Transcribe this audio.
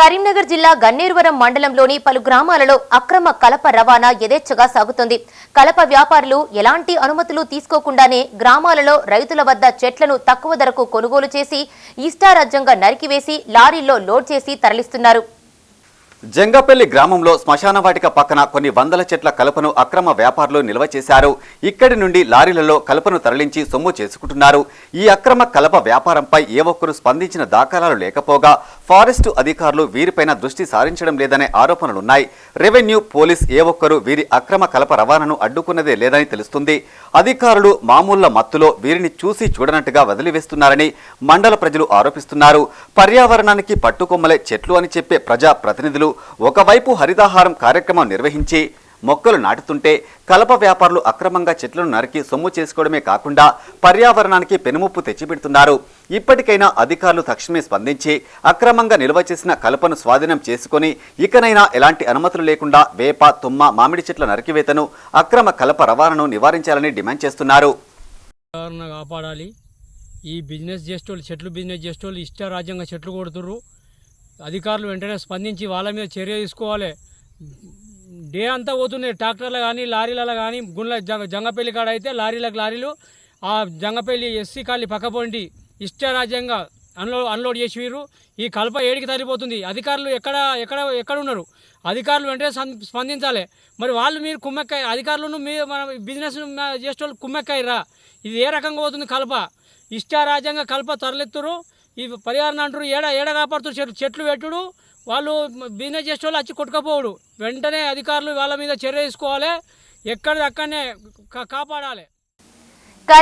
కరీంనగర్ జిల్లా గన్నేరువరం మండలంలోని పలు గ్రామాలలో అక్రమ కలప రవాణా యథేచ్ఛగా సాగుతుంది. కలప వ్యాపారులు ఎలాంటి అనుమతులు తీసుకోకుండానే గ్రామాలలో రైతుల వద్ద చెట్లను తక్కువ ధరకు కొనుగోలు చేసి ఇష్టారాజ్యంగా నరికివేసి లారీల్లో లోడ్ చేసి తరలిస్తున్నారు. జంగపల్లి గ్రామంలో శ్మశాన వాటిక పక్కన కొన్ని వందల చెట్ల కలపను అక్రమ వ్యాపారులు నిల్వ చేశారు. ఇక్కడి నుండి లారీలలో కలపను తరలించి సొమ్ము చేసుకుంటున్నారు. ఈ అక్రమ కలప వ్యాపారంపై ఏ ఒక్కరు స్పందించిన దాఖలాలు లేకపోగా ఫారెస్ట్ అధికారులు వీరిపైన దృష్టి సారించడం లేదనే ఆరోపణలున్నాయి. రెవెన్యూ పోలీస్ ఏ ఒక్కరు వీరి అక్రమ కలప రవాణాను అడ్డుకున్నదే లేదని తెలుస్తుంది. అధికారులు మామూళ్ళ మత్తులో వీరిని చూసి చూడనట్టుగా వదిలివేస్తున్నారని మండల ప్రజలు ఆరోపిస్తున్నారు. పర్యావరణానికి పట్టుకొమ్మలే చెట్లు అని చెప్పే ప్రజా ప్రతినిధులు ఒకవైపు హరితాహారం కార్యక్రమం నిర్వహించి మొక్కలు నాటుతుంటే కలప వ్యాపారులు అక్రమంగా చెట్లను నరికి సొమ్ము చేసుకోవడమే కాకుండా పర్యావరణానికి పెనుముప్పు తెచ్చిపెడుతున్నారు. ఇప్పటికైనా అధికారులు తక్షణమే స్పందించి అక్రమంగా నిల్వ చేసిన కలపను స్వాధీనం చేసుకుని ఇకనైనా ఎలాంటి అనుమతులు లేకుండా వేప తుమ్మ మామిడి చెట్ల నరికివేతను అక్రమ కలప రవాణాను నివారించాలని డిమాండ్ చేస్తున్నారు. కాపాడాలి. ఈ బిజినెస్ చేసేటోళ్ళు చెట్లు బిజినెస్ చేసేటోళ్ళు ఇష్టారాజ్యంగా చెట్లు కొడుతుర్రు. అధికారులు వెంటనే స్పందించి వాళ్ళ మీద చర్య తీసుకోవాలి. డే అంతా పోతున్నాయి. ట్రాక్టర్లు కానీ లారీలలో కానీ గుండ్ల జంగ జంగపల్లి కాడ అయితే లారీలకు లారీలు ఆ జంగపల్లి ఎస్సీ కాలి పక్కపొంటి ఇష్టారాజ్యంగా అన్లోడ్ అన్లోడ్ చేసిరు ఈ కలప ఏడికి తరిపోతుంది అధికారులు ఎక్కడ ఎక్కడ ఎక్కడ ఉన్నారు? అధికారులు వెంటనే స్పందించాలి. మరి వాళ్ళు మీరు కుమ్మెక్కాయ అధికారులను మీ మన బిజినెస్ చేసేటోళ్ళు కుమ్మెక్కాయిరా ఇది ఏ రకంగా పోతుంది కలప? ఇష్టారాజ్యంగా కలప తరలిత్తురు ఈ పరిహారం అంటారు ఏడ ఏడ కాపాడుతురు చెట్లు చెట్లు పెట్టుడు. వాళ్ళు బిజినెస్ చేసేటోళ్ళు వచ్చి కొట్టుకపోవడు. వెంటనే అధికారులు వాళ్ళ మీద చర్య తీసుకోవాలి. ఎక్కడిది అక్కడనే కాపాడాలి.